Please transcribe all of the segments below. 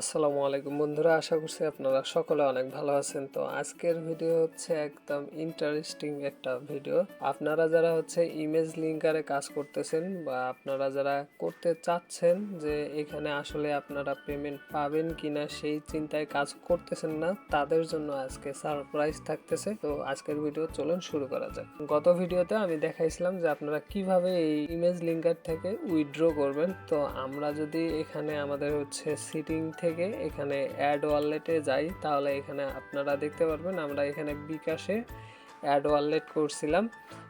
আসসালামু আলাইকুম বন্ধুরা, আশা করছি আপনারা সকলে অনেক ভালো আছেন। তো আজকের ভিডিও হচ্ছে একদম ইন্টারেস্টিং একটা ভিডিও। আপনারা যারা হচ্ছে ইমেজ লিঙ্কারে কাজ করতেছেন বা আপনারা যারা করতে চাচ্ছেন যে এখানে আসলে আপনারা পেমেন্ট পাবেন কিনা সেই চিন্তায় কাজ করতেছেন না, তাদের জন্য আজকে সারপ্রাইজ থাকতেছে। তো আজকের ভিডিও চলুন শুরু করা যাক। গত ভিডিওতে আমি দেখাইছিলাম যে আপনারা কীভাবে এই ইমেজ লিঙ্কার থেকে উইথড্র করবেন। তো আমরা যদি এখানে আমাদের হচ্ছে সিটিং এখানে অ্যাড ওয়ালেটে যাই, তাহলে এখানে আপনারা দেখতে পারবেন আমরা এখানে বিকাশে অ্যাড ওয়ালেট করছিলাম।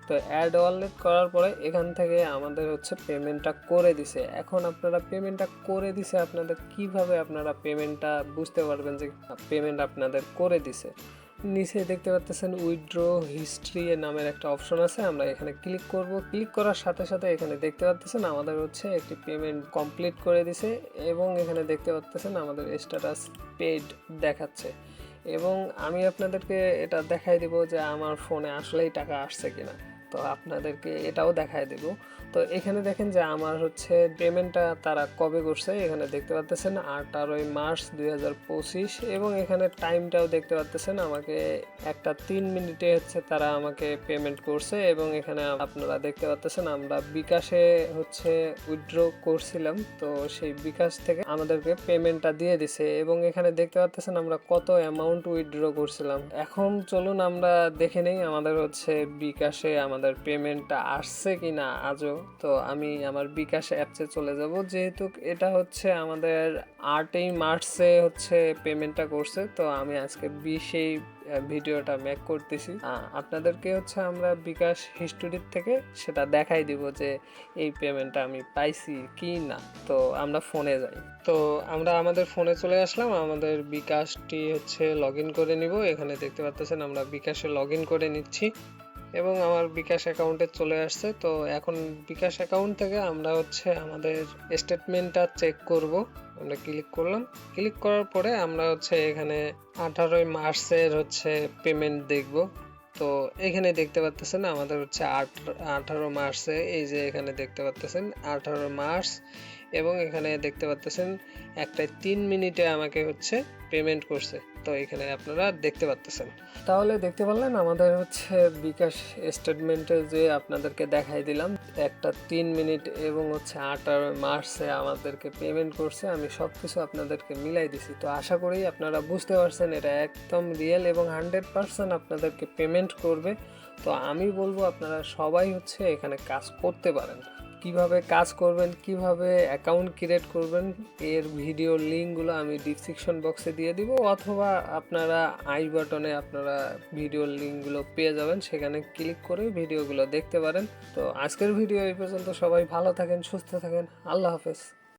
তো অ্যাড ওয়ালেট করার পরে এখান থেকে আমাদের হচ্ছে পেমেন্টটা করে দিছে। এখন আপনারা পেমেন্টটা করে দিছে আপনাদের কীভাবে আপনারা পেমেন্টটা বুঝতে পারবেন যে পেমেন্ট আপনাদের করে দিছে? নিচে দেখতে পাচ্ছেন উইথড্র হিস্ট্রি এর নামের একটা অপশন আছে। আমরা এখানে ক্লিক করব। ক্লিক করার সাথে সাথে এখানে দেখতে পাচ্ছেন আমাদের হচ্ছে একটি পেমেন্ট কমপ্লিট করে দিছে এবং এখানে দেখতে পাচ্ছেন আমাদের স্ট্যাটাস পেড দেখাচ্ছে। এবং আমি আপনাদেরকে এটা দেখাই দেব যে আমার ফোনে আসলেই টাকা আসছে কিনা। তো আপনাদেরকে এটাও দেখায় দেব। তো এখানে দেখেন যে আমার হচ্ছে পেমেন্টটা তারা কবে করছে, এখানে দেখতে পাচ্ছেন আঠারোই মার্চ দুই হাজার পঁচিশ এবং এখানে টাইমটাও দেখতে পাচ্ছেন আমাকে একটা তিন মিনিটে হচ্ছে তারা আমাকে পেমেন্ট করছে এবং এখানে আপনারা দেখতে পাচ্ছেন আমরা বিকাশে হচ্ছে উইথড্র করছিলাম, তো সেই বিকাশ থেকে আমাদেরকে পেমেন্টটা দিয়ে দিছে এবং এখানে দেখতে পাচ্ছেন আমরা কত অ্যামাউন্ট উইথড্র করছিলাম। এখন চলুন আমরা দেখে নেই, আমাদের হচ্ছে বিকাশে আমাদের পেমেন্টটা আসছে কি না আজও, তো আমি আমার বিকাশ অ্যাপসে চলে যাব। যেহেতু এটা হচ্ছে আমাদের আটই মার্চে হচ্ছে পেমেন্টটা করছে, তো আমি আজকে বিশেই ভিডিওটা মেক করতেছি। আপনাদেরকে হচ্ছে আমরা বিকাশ হিস্টোরির থেকে সেটা দেখাই দিব যে এই পেমেন্টটা আমি পাইছি কি না তো আমরা ফোনে যাই। তো আমরা আমাদের ফোনে চলে আসলাম, আমাদের বিকাশটি হচ্ছে লগ করে নিব। এখানে দেখতে পাচ্ছেন আমরা বিকাশে লগ করে নিচ্ছি। এবং আমার বিকাশ অ্যাকাউন্টে চলে আসছে। তো এখন বিকাশ অ্যাকাউন্ট থেকে আমরা হচ্ছে আমাদের স্টেটমেন্টটা চেক করব। আমরা ক্লিক করলাম। ক্লিক করার পরে আমরা হচ্ছে এখানে আঠারোই মার্চের হচ্ছে পেমেন্ট দেখব। তো এখানে দেখতে পাচ্ছেন আমাদের হচ্ছে আঠারো মার্চে এই যে এখানে দেখতে পাচ্ছেন আঠারো মার্চ এবং এখানে দেখতে পাচ্ছেন একটা তিন মিনিটে আমাকে হচ্ছে পেমেন্ট করছে। তো এখানে আপনারা দেখতে পাচ্ছেন তাহলে দেখতে পারলেন আমাদের হচ্ছে বিকাশ স্টেটমেন্টে যে আপনাদেরকে দেখাই দিলাম, একটা তিন মিনিট এবং হচ্ছে আঠারো মার্চে আমাদেরকে পেমেন্ট করছে, আমি সব কিছু আপনাদেরকে মিলাই দিছি। তো আশা করি আপনারা বুঝতে পারছেন, এটা একদম রিয়েল এবং হান্ড্রেড পার্সেন্ট আপনাদেরকে পেমেন্ট করবে। তো আমি বলব আপনারা সবাই হচ্ছে এখানে কাজ করতে পারেন। কীভাবে কাজ করবেন, কীভাবে অ্যাকাউন্ট ক্রিয়েট করবেন, এর ভিডিও লিঙ্কগুলো আমি ডিসক্রিপশন বক্সে দিয়ে দিব, অথবা আপনারা আই বাটনে আপনারা ভিডিও লিঙ্কগুলো পেয়ে যাবেন, সেখানে ক্লিক করে ভিডিওগুলো দেখতে পারেন। তো আজকের ভিডিও এই পর্যন্ত, সবাই ভালো থাকেন, সুস্থ থাকেন, আল্লাহ হাফেজ।